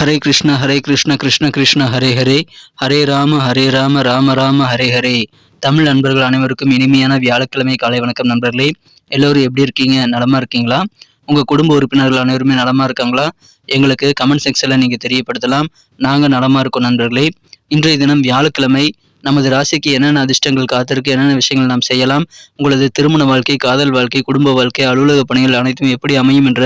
ஹரே கிருஷ்ண ஹரே கிருஷ்ண கிருஷ்ண கிருஷ்ண ஹரே ஹரே. ஹரே ராம ஹரே ராம ராம ராம ஹரே ஹரே. தமிழ் நண்பர்கள் அனைவருக்கும் இனிமையான வியாழக்கிழமை காலை வணக்கம் நண்பர்களே. எல்லோரும் எப்படி இருக்கீங்க? நலமா இருக்கீங்களா? உங்கள் குடும்ப உறுப்பினர்கள் அனைவருமே நலமா இருக்காங்களா? எங்களுக்கு கமெண்ட் செக்ஷனில் நீங்கள் தெரியப்படுத்தலாம். நாங்கள் நலமா இருக்கோம் நண்பர்களே. இன்றைய தினம் வியாழக்கிழமை. நமது ராசிக்கு என்னென்ன அதிர்ஷ்டங்கள் காத்திருக்கு என்னென்ன விஷயங்கள் நாம் செய்யலாம்? உங்களது திருமண வாழ்க்கை காதல் வாழ்க்கை குடும்ப வாழ்க்கை அலுவலக பணிகள் அனைத்தும் எப்படி அமையும் என்ற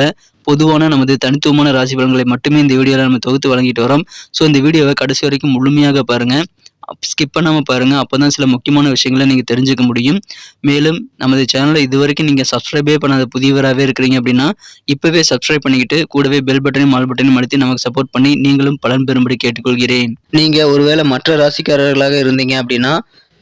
பொதுவான நமது தனித்துவமான ராசி பலன்களை மட்டுமே இந்த வீடியோவில் நம்ம தொகுத்து வழங்கிட்டு வரோம். ஸோ இந்த வீடியோவை கடைசி வரைக்கும் முழுமையாக பாருங்க. ஸ்கிப் பண்ணாமல் பாருங்கள் அப்போ தான் சில முக்கியமான விஷயங்களை நீங்கள் தெரிஞ்சுக்க முடியும். மேலும் நமது சேனலை இது வரைக்கும் நீங்கள் சப்ஸ்கிரைபே பண்ணாத புதியவராகவே இருக்கிறீங்க அப்படின்னா இப்போவே சப்ஸ்கிரைப் பண்ணிக்கிட்டு கூடவே பெல் பட்டனையும் மால் பட்டனையும் அழுத்தி நமக்கு சப்போர்ட் பண்ணி நீங்களும் பலன் பெறும்படி கேட்டுக்கொள்கிறேன். நீங்கள் ஒருவேளை மற்ற ராசிக்காரர்களாக இருந்தீங்க அப்படின்னா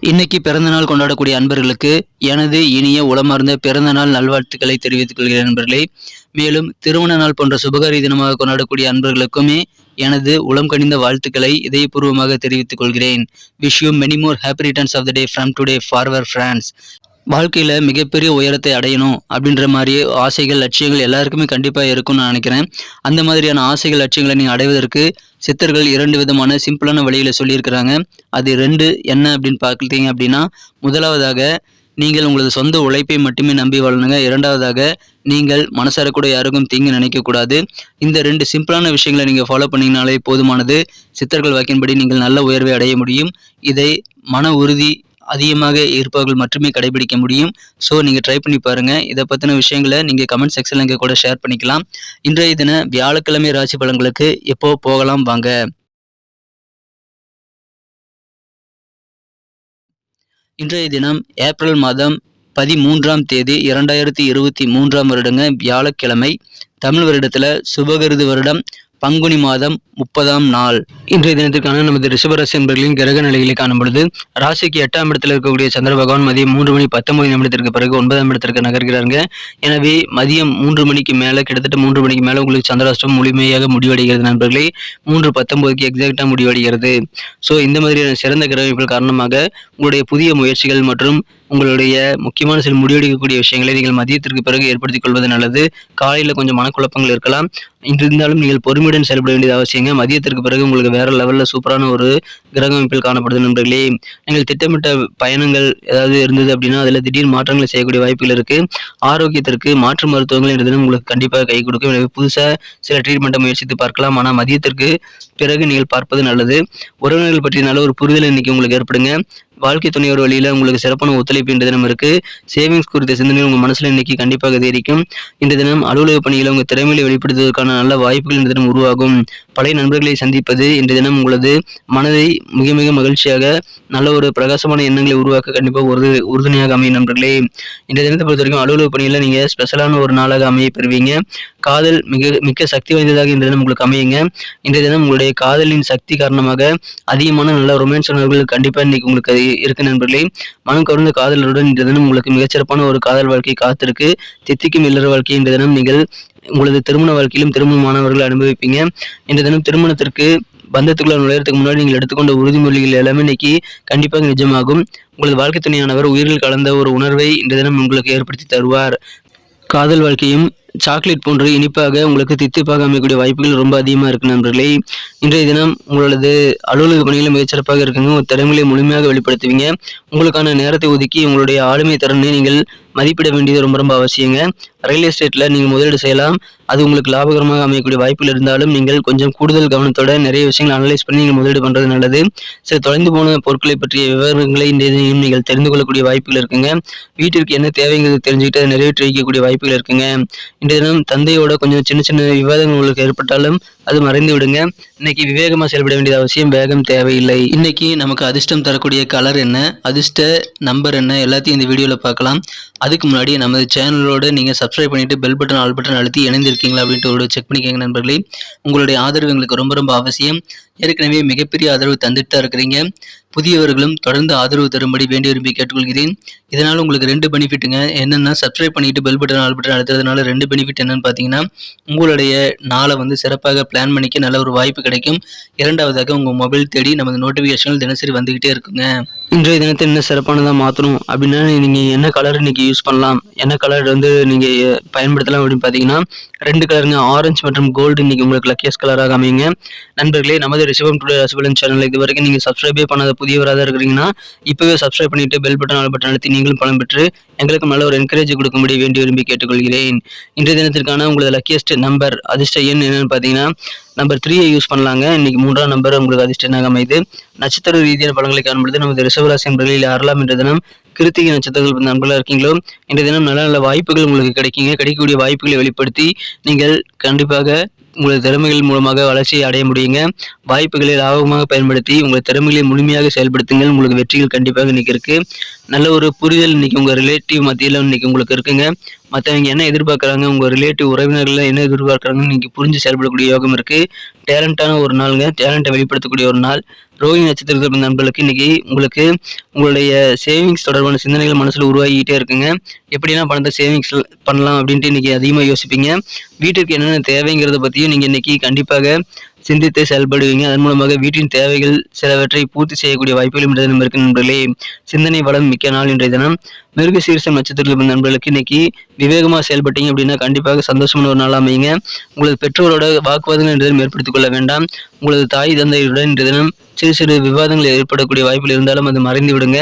இன்னைக்கு பிறந்தநாள் கொண்டாடக்கூடிய அன்பர்களுக்கு எனது இனிய உளமார்ந்த பிறந்தநாள் நல்வாழ்த்துக்களை தெரிவித்துக் கொள்கிறேன் நண்பர்களே. மேலும் திருமண நாள் போன்ற சுபகாரி தினமாக கொண்டாடக்கூடிய அன்பர்களுக்குமே எனது உளம் கனிந்த வாழ்த்துக்களை இதயபூர்வமாக தெரிவித்துக் கொள்கிறேன். Wish you many more happy returns of the day from today forward France வாழ்க்கையில் மிகப்பெரிய உயரத்தை அடையணும் அப்படின்ற மாதிரி ஆசைகள் லட்சியங்கள் எல்லாருக்குமே கண்டிப்பாக இருக்கும்னு நான் நினைக்கிறேன். அந்த மாதிரியான ஆசைகள் லட்சியங்களை நீங்கள் அடைவதற்கு சித்தர்கள் இரண்டு விதமான சிம்பிளான வழியில் சொல்லியிருக்கிறாங்க. அது ரெண்டு என்ன அப்படின்னு பார்க்குறீங்க அப்படின்னா முதலாவதாக நீங்கள் உங்களது சொந்த உழைப்பை மட்டுமே நம்பி வாழணுங்க. இரண்டாவதாக நீங்கள் மனசார கூட யாருக்கும் தீங்கு நினைக்கக்கூடாது இந்த ரெண்டு சிம்பிளான விஷயங்களை நீங்கள் ஃபாலோ பண்ணிங்கனாலே போதுமானது. சித்தர்கள் வாக்கின்படி நீங்கள் நல்ல உயர்வை அடைய முடியும். இதை மன உறுதி அதிகமாக இருப்பவர்கள் மட்டுமே கடைபிடிக்க முடியும். ஸோ நீங்கள் ட்ரை பண்ணி பாருங்கள் இதை பற்றின விஷயங்களை நீங்கள் கமெண்ட் செக்ஷனில் இங்கே கூட ஷேர் பண்ணிக்கலாம். இன்றைய தின வியாழக்கிழமை ராசி பலன்களுக்கு எப்போ போகலாம் வாங்க. இன்றைய தினம் ஏப்ரல் மாதம் பதிமூன்றாம் தேதி இரண்டாயிரத்தி இருபத்தி மூன்றாம் வருடங்க வியாழக்கிழமை. தமிழ் வருடத்தில் சுபகிருது வருடம். பங்குனி மாதம் முப்பதாம் நாள். இன்றைய தினத்திற்கான நமது ரிஷபராசி என்பர்களின் கிரக நிலைகளை காணப்படுது ராசிக்கு எட்டாம் இடத்தில் இருக்கக்கூடிய சந்திர பகவான் மதியம் மூன்று மணி பத்தொன்பது நிமிடத்திற்கு பிறகு ஒன்பதாம் இடத்திற்கு நகர்கிறாங்க எனவே மதியம் மூன்று மணிக்கு மேலே கிட்டத்தட்ட மூன்று மணிக்கு மேலே உங்களுக்கு சந்திராஷ்டம் முழுமையாக முடிவடைகிறது நண்பர்களே. மூன்று பத்தொன்பதுக்கு எக்ஸாக்டாக முடிவடைகிறது. ஸோ இந்த மாதிரியான சிறந்த கிரகங்கள் காரணமாக உங்களுடைய புதிய முயற்சிகள் மற்றும் உங்களுடைய முக்கியமான சில முடிவெடுக்கக்கூடிய விஷயங்களை நீங்கள் மதியத்திற்கு பிறகு ஏற்படுத்திக் கொள்வது நல்லது. காலையில் கொஞ்சம் மனக்குழப்பங்கள் இருக்கலாம். இருந்தாலும் நீங்கள் பொறுமையுடன் செயல்பட வேண்டியது அவசியங்க. மதியத்திற்கு பிறகு உங்களுக்கு வேற லெவலில் சூப்பரான ஒரு கிரக அமைப்பில் காணப்படுது நண்பர்களே. நீங்கள் திட்டமிட்ட பயணங்கள் ஏதாவது இருந்தது அப்படின்னா அதில் திடீர் மாற்றங்களை செய்யக்கூடிய வாய்ப்புகள் இருக்கு. ஆரோக்கியத்திற்கு மாற்று மருத்துவங்கள் என்ற தினம் உங்களுக்கு கண்டிப்பாக கை கொடுக்கும். எனவே புதுசாக சில ட்ரீட்மெண்ட்டை முயற்சித்து பார்க்கலாம். ஆனால் மதியத்திற்கு பிறகு நீங்கள் பார்ப்பது நல்லது. உறவினர்கள் பற்றிய நல்ல ஒரு புரிதல் இன்னைக்கு உங்களுக்கு ஏற்படுங்க. வாழ்க்கை துணையோட வழியில் உங்களுக்கு சிறப்பான ஒத்துழைப்பு இந்த தினம் இருக்கு. சேவிங்ஸ் குறித்த சிந்தனை உங்கள் மனசில் இன்னைக்கு கண்டிப்பாக அதிகரிக்கும். இந்த தினம் அலுவலக பணியில் உங்கள் திறமையை வெளிப்படுத்துவதற்கான நல்ல வாய்ப்புகள் இந்த தினம் உருவாகும். பழைய நண்பர்களை சந்திப்பது இந்த தினம் உங்களது மனதை மிக மிக மகிழ்ச்சியாக நல்ல ஒரு பிரகாசமான எண்ணங்களை உருவாக்க கண்டிப்பாக ஒரு உறுதுணையாக அமையும் நண்பர்களே. இந்த தினத்தை பொறுத்த வரைக்கும் அலுவலக பணியில் நீங்கள் ஸ்பெஷலான ஒரு நாளாக அமைய பெறுவீங்க. காதல் மிக மிக்க சக்தி வாய்ந்ததாக இந்த தினம் உங்களுக்கு அமையுங்க. இந்த தினம் உங்களுடைய காதலின் சக்தி காரணமாக அதிகமான நல்ல ரொமான்ஸ் உணர்வுகள் கண்டிப்பாக இன்னைக்கு உங்களுக்கு இருக்கு நண்பர்களே. மனம் கவர்ந்த காதலருடன் இந்த தினம் உங்களுக்கு மிகச்சிறப்பான ஒரு காதல் வாழ்க்கை காத்திருக்கு. தித்திக்கும் இல்லற வாழ்க்கை இந்த தினம் நீங்கள் உங்களது திருமண வாழ்க்கையிலும் திருமணமானவர்கள் அனுபவிப்பீங்க. இந்த தினம் திருமணத்திற்கு பந்தத்துக்குள்ள நுழையறதுக்கு முன்னாடி நீங்கள் எடுத்துக்கொண்ட உறுதிமொழிகள் எல்லாமே இன்னைக்கு கண்டிப்பாக நிஜமாகும். உங்களது வாழ்க்கை துணையானவர் உயிரில் கலந்த ஒரு உணர்வை இந்த தினம் உங்களுக்கு ஏற்படுத்தி தருவார். காதல் வாழ்க்கையும் சாக்லேட் போன்று இனிப்பாக உங்களுக்கு தித்திப்பாக அமைக்கக்கூடிய வாய்ப்புகள் ரொம்ப அதிகமாக இருக்கு நண்பர்களே. இன்றைய தினம் உங்களது அலுவலக பணிகளை மிகச்சிறப்பாக இருக்குங்க. உங்கள் திறமைகளை முழுமையாக வெளிப்படுத்துவீங்க. உங்களுக்கான நேரத்தை ஒதுக்கி உங்களுடைய ஆளுமை திறனை நீங்கள் மதிப்பிட வேண்டியது ரொம்ப ரொம்ப அவசியங்க. ரியல் எஸ்டேட்டில் நீங்கள் முதலீடு செய்யலாம். அது உங்களுக்கு லாபகரமாக அமையக்கூடிய வாய்ப்புகள் இருந்தாலும் நீங்கள் கொஞ்சம் கூடுதல் கவனத்தோட நிறைய விஷயங்களை அனலைஸ் பண்ணி நீங்கள் முதலீடு பண்ணுறது நல்லது. சில தொலைந்து போன பொருட்களை பற்றிய விவரங்களை இன்றைய தினம் நீங்கள் தெரிந்து கொள்ளக்கூடிய வாய்ப்புகள் இருக்குங்க. வீட்டிற்கு என்ன தேவைங்கிறது தெரிஞ்சுக்கிட்டு அதை நிறைவேற்றி வைக்கக்கூடிய வாய்ப்புகள் இருக்குங்க. இன்றைய தினம் தந்தையோட கொஞ்சம் சின்ன சின்ன விவாதங்கள் உங்களுக்கு ஏற்பட்டாலும் அது மறைந்து விடுங்க. இன்னைக்கு விவேகமாக செயல்பட வேண்டியது அவசியம். வேகம் தேவையில்லை. இன்னைக்கு நமக்கு அதிர்ஷ்டம் தரக்கூடிய கலர் என்ன? அதிர்ஷ்ட நம்பர் என்ன? எல்லாத்தையும் இந்த வீடியோவில் பார்க்கலாம். அதுக்கு முன்னாடி நமது சேனலோட நீங்கள் சப்ஸ்கிரைப் பண்ணிவிட்டு பெல் பட்டன் ஆல் பட்டன் அழுத்தி இணைந்திருக்கீங்களா அப்படின்ட்டு ஒரு செக் பண்ணிக்கோங்க நண்பர்களே. உங்களுடைய ஆதரவு எங்களுக்கு ரொம்ப ரொம்ப அவசியம். ஏற்கனவே மிகப்பெரிய ஆதரவு தந்துட்டு தான் இருக்கிறீங்க. புதியவர்களும் தொடர்ந்து ஆதரவு தரும்படி வேண்டி விரும்பி கேட்டுக்கொள்கிறேன். இதனால் உங்களுக்கு ரெண்டு பெனிஃபிட்டுங்க என்னென்னா சப்ஸ்கிரைப் பண்ணிட்டு பெல் பட்டன் ஆல் பட்டன் அழுத்துறதுனால ரெண்டு பெனிஃபிட் என்னன்னு பார்த்தீங்கன்னா உங்களுடைய நாளை வந்து சிறப்பாக பிளான் பண்ணிக்க நல்ல ஒரு வாய்ப்பு கிடைக்கும். இரண்டாவதாக உங்கள் மொபைல் தேடி நமது நோட்டிஃபிகேஷன்கள் தினசரி வந்துக்கிட்டே இருக்குங்க. இன்றைய தினத்தை இன்னும் சிறப்பானதாக மாற்றணும் அப்படின்னா நீங்கள் என்ன கலர் இன்னைக்கு யூஸ் பண்ணலாம்? என்ன கலர் வந்து நீங்கள் பயன்படுத்தலாம் அப்படின்னு பார்த்தீங்கன்னா ரெண்டு கலருங்க ஆரஞ்சு மற்றும் கோல்டு இன்னைக்கு உங்களுக்கு லக்கியஸ் கலராக அமையுங்க. நண்பர்களே நமது ரிஷபம் டுடே ரசபலன் சேனல் இது வரைக்கும் நீங்கள் சப்ஸ்கிரைபே பண்ணாத புதியவராக இருக்கிறீங்கன்னா இப்போவே சப்ஸ்கிரைப் பண்ணிட்டு பெல் பட்டன் ஆல் பட்டன் அழுத்தி நீங்களும் பலம் பெற்று எங்களுக்கு நல்ல ஒரு என்கரேஜ் கொடுக்கும்படி வேண்டி விரும்பி கேட்டுக்கொள்கிறேன். இன்றைய தினத்திற்கான உங்களது லக்கியஸ்ட் நம்பர் அதிர்ஷ்ட எண் என்னன்னு பார்த்தீங்கன்னா நம்பர் த்ரீயை யூஸ் பண்ணலாங்க. இன்னைக்கு மூன்றாம் நம்பர் உங்களுக்கு அதிர்ஷ்ட எண்ணாக அமைது நட்சத்திர ரீதியான பலன்களை காணும்பொழுது நமது ரிசவராசி நண்பர்களில் யாரெல்லாம் என்ற தினம் கிருத்திகை நட்சத்திரங்கள் நண்பர்களாக இருக்கீங்களோ இன்றைய தினம் நல்ல நல்ல வாய்ப்புகள் உங்களுக்கு கிடைக்குங்க. கிடைக்கக்கூடிய வாய்ப்புகளை வெளிப்படுத்தி நீங்கள் கண்டிப்பாக உங்களது திறமைகள் மூலமாக வளர்ச்சியை அடைய முடியுங்க. வாய்ப்புகளை லாபகமாக பயன்படுத்தி உங்கள் திறமைகளை முழுமையாக செயல்படுத்துங்கள். உங்களுக்கு வெற்றிகள் கண்டிப்பாக இன்னைக்கு இருக்கு. நல்ல ஒரு புரிதல் இன்னைக்கு உங்கள் ரிலேட்டிவ் மத்தியில் இன்னைக்கு உங்களுக்கு இருக்குங்க. மற்றவங்க என்ன எதிர்பார்க்குறாங்க உங்கள் ரிலேட்டிவ் உறவினர்கள் என்ன எதிர்பார்க்குறாங்கன்னு நீங்கள் புரிஞ்சு செயல்படக்கூடிய யோகம் இருக்குது டேலண்டான ஒரு நாளுங்க. டேலண்ட்டை வெளிப்படுத்தக்கூடிய ஒரு நாள். ரோஹி நட்சத்திரத்தில் நண்பர்களுக்கு இன்றைக்கி உங்களுக்கு உங்களுடைய சேவிங்ஸ் தொடர்பான சிந்தனைகள் மனசில் உருவாகிக்கிட்டே இருக்குங்க. எப்படிலாம் பணத்தை சேவிங்ஸ் பண்ணலாம் அப்படின்ட்டு இன்றைக்கி அதிகமாக யோசிப்பீங்க. வீட்டிற்கு என்னென்ன தேவைங்கிறத பற்றியும் நீங்கள் இன்றைக்கி கண்டிப்பாக சிந்தித்து செயல்படுவீங்க. அதன் மூலமாக வீட்டின் தேவைகள் சிலவற்றை பூர்த்தி செய்யக்கூடிய வாய்ப்புகளும் இன்றைய தினம் இருக்கு நண்பர்களே. சிந்தனை வளம் மிக்க நாள் இன்றைய தினம். மிருக சீரசம் நட்சத்திரத்தில் இருந்த நண்பர்களுக்கு இன்னைக்கு விவேகமாக செயல்பட்டீங்க அப்படின்னா கண்டிப்பாக சந்தோஷமான ஒரு நாள் அமையுங்க. உங்களது பெற்றோரோட வாக்குவாதங்கள் இன்றைய தினம் ஏற்படுத்திக் கொள்ள வேண்டாம். உங்களது தாய் தந்தையுடன் இன்றைய தினம் சிறு சிறு விவாதங்கள் ஏற்படக்கூடிய வாய்ப்புகள் இருந்தாலும் அது மறைந்து விடுங்க.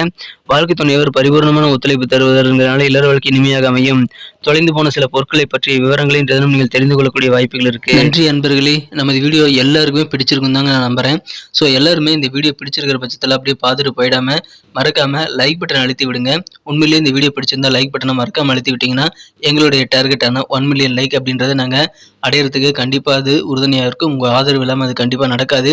வாழ்க்கை துணையவர் பரிபூர்ணமான ஒத்துழைப்பு தருவதற்கனால இல்லற வாழ்க்கை இனிமையாக அமையும். தொலைந்து போன சில பொருட்களை பற்றிய விவரங்களை இன்றைய தினம் நீங்கள் தெரிந்து கொள்ளக்கூடிய வாய்ப்புகள் இருக்கு. நன்றி அன்பர்களே. நமது வீடியோ எல்லாருக்குமே பிடிச்சிருக்கும் தாங்க நான் நம்புறேன். ஸோ எல்லாருமே இந்த வீடியோ பிடிச்சிருக்கிற பட்சத்தில் அப்படியே பார்த்துட்டு போயிடாம மறக்காம லைக் பட்டன் அழுத்தி விடுங்க. உண்மையிலேயே இந்த வீடியோ பிடிச்சிருந்தா லைக் பட்டனை மறக்காம அழுத்தி விட்டீங்கன்னா எங்களுடைய டார்கெட்டான ஒன் மில்லியன் லைக் அப்படின்றத நாங்கள் அடையிறதுக்கு கண்டிப்பாக அது உறுதுணையாக இருக்கும். உங்கள் ஆதரவு இல்லாமல் அது கண்டிப்பாக நடக்காது.